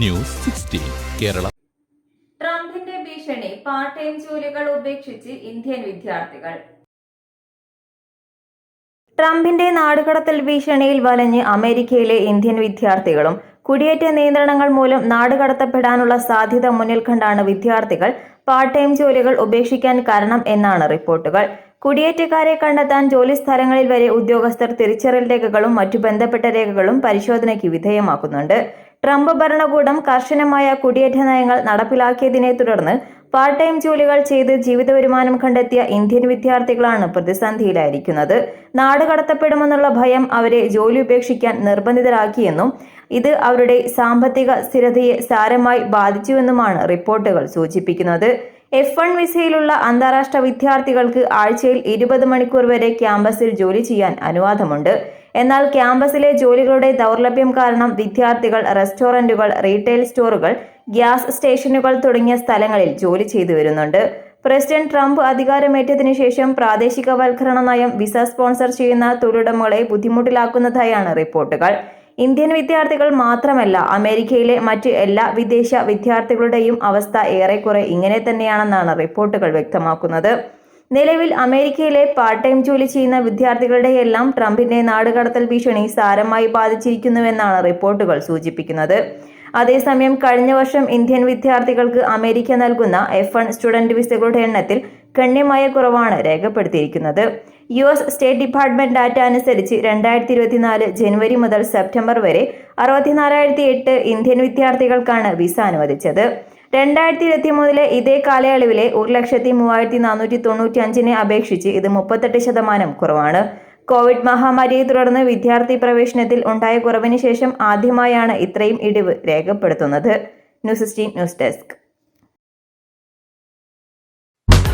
News sixteen Kerala. ട്രംപിന്റെ ഭീഷണി part time ജോലികൾ ഉപേക്ഷിച്ച് ഇന്ത്യൻ വിദ്യാർത്ഥികൾ. ട്രംപിന്റെ നാടുകടത്തൽ ഭീഷണിയിൽ വലഞ്ഞ് അമേരിക്കയിലെ ഇന്ത്യൻ വിദ്യാർത്ഥികളും കുടിയേറ്റ നിയന്ത്രണങ്ങൾ മൂലം നാടുകടത്തപ്പെടാനുള്ള സാധ്യത മുന്നിൽ കണ്ടാണ് വിദ്യാർത്ഥികൾ പാർട്ട് ടൈം ജോലികൾ ഉപേക്ഷിക്കാൻ കാരണം എന്നാണ് റിപ്പോർട്ടുകൾ. കുടിയേറ്റക്കാരെ കണ്ടെത്താൻ ജോലിസ്ഥലങ്ങളിൽ വരെ ഉദ്യോഗസ്ഥർ തിരിച്ചറിയൽ രേഖകളും മറ്റു ബന്ധപ്പെട്ട രേഖകളും പരിശോധനയ്ക്ക് വിധേയമാക്കുന്നുണ്ട്. ട്രംപ് ഭരണകൂടം കർശനമായ കുടിയേറ്റ നയങ്ങൾ നടപ്പിലാക്കിയതിനെ തുടർന്ന് പാർട്ട് ടൈം ജോലികൾ ചെയ്ത് ജീവിത വരുമാനം കണ്ടെത്തിയ ഇന്ത്യൻ വിദ്യാർത്ഥികളാണ് പ്രതിസന്ധിയിലായിരിക്കുന്നത്. നാട് കടത്തപ്പെടുമെന്നുള്ള ഭയം അവരെ ജോലി ഉപേക്ഷിക്കാൻ നിർബന്ധിതരാക്കിയെന്നും ഇത് അവരുടെ സാമ്പത്തിക സ്ഥിരതയെ സാരമായി ബാധിച്ചുവെന്നുമാണ് റിപ്പോർട്ടുകൾ സൂചിപ്പിക്കുന്നത്. എഫ് വൺ വിസയിലുള്ള അന്താരാഷ്ട്ര വിദ്യാർത്ഥികൾക്ക് ആഴ്ചയിൽ ഇരുപത് മണിക്കൂർ വരെ ക്യാമ്പസിൽ ജോലി ചെയ്യാൻ അനുവാദമുണ്ട്. എന്നാൽ ക്യാമ്പസിലെ ജോലികളുടെ ദൗർലഭ്യം കാരണം വിദ്യാർത്ഥികൾ റെസ്റ്റോറന്റുകൾ റീറ്റെയിൽ സ്റ്റോറുകൾ ഗ്യാസ് സ്റ്റേഷനുകൾ തുടങ്ങിയ സ്ഥലങ്ങളിൽ ജോലി ചെയ്തു വരുന്നുണ്ട്. പ്രസിഡന്റ് ട്രംപ് അധികാരമേറ്റതിനു ശേഷം പ്രാദേശികവൽക്കരണ നയം വിസ സ്പോൺസർ ചെയ്യുന്ന തൊഴിലുടമകളെ ബുദ്ധിമുട്ടിലാക്കുന്നതായാണ് റിപ്പോർട്ടുകൾ. ഇന്ത്യൻ വിദ്യാർത്ഥികൾ മാത്രമല്ല അമേരിക്കയിലെ മറ്റ് എല്ലാ വിദേശ വിദ്യാർത്ഥികളുടെയും അവസ്ഥ ഏറെക്കുറെ ഇങ്ങനെ തന്നെയാണെന്നാണ് റിപ്പോർട്ടുകൾ വ്യക്തമാക്കുന്നത്. നിലവിൽ അമേരിക്കയിലെ പാർട്ട് ടൈം ജോലി ചെയ്യുന്ന വിദ്യാർത്ഥികളുടെയെല്ലാം ട്രംപിന്റെ നാടുകടത്തൽ ഭീഷണി സാരമായി ബാധിച്ചിരിക്കുന്നുവെന്നാണ് റിപ്പോർട്ടുകൾ സൂചിപ്പിക്കുന്നത്. അതേസമയം കഴിഞ്ഞ വർഷം ഇന്ത്യൻ വിദ്യാർത്ഥികൾക്ക് അമേരിക്ക നൽകുന്ന എഫ് വൺ സ്റ്റുഡന്റ് വിസകളുടെ എണ്ണത്തിൽ ഗണ്യമായ കുറവാണ് രേഖപ്പെടുത്തിയിരിക്കുന്നത്. U S state department data അനുസരിച്ച് രണ്ടായിരത്തി ഇരുപത്തിനാല് ജനുവരി മുതൽ സെപ്റ്റംബർ വരെ അറുപത്തിനാലായിരത്തി എട്ട് ഇന്ത്യൻ വിദ്യാർത്ഥികൾക്കാണ് വിസ അനുവദിച്ചത്. രണ്ടായിരത്തി ഇരുപത്തി മൂന്നിലെ ഇതേ കാലയളവിലെ ഒരു ലക്ഷത്തി മൂവായിരത്തി നാനൂറ്റി തൊണ്ണൂറ്റി അഞ്ചിനെ അപേക്ഷിച്ച് ഇത് മുപ്പത്തെട്ട് ശതമാനം കുറവാണ്. കോവിഡ് മഹാമാരിയെ തുടർന്ന് വിദ്യാർത്ഥി പ്രവേശനത്തിൽ ഉണ്ടായ കുറവിന് ശേഷം ആദ്യമായാണ് ഇത്രയും ഇടിവ് രേഖപ്പെടുത്തുന്നത്. News news desk.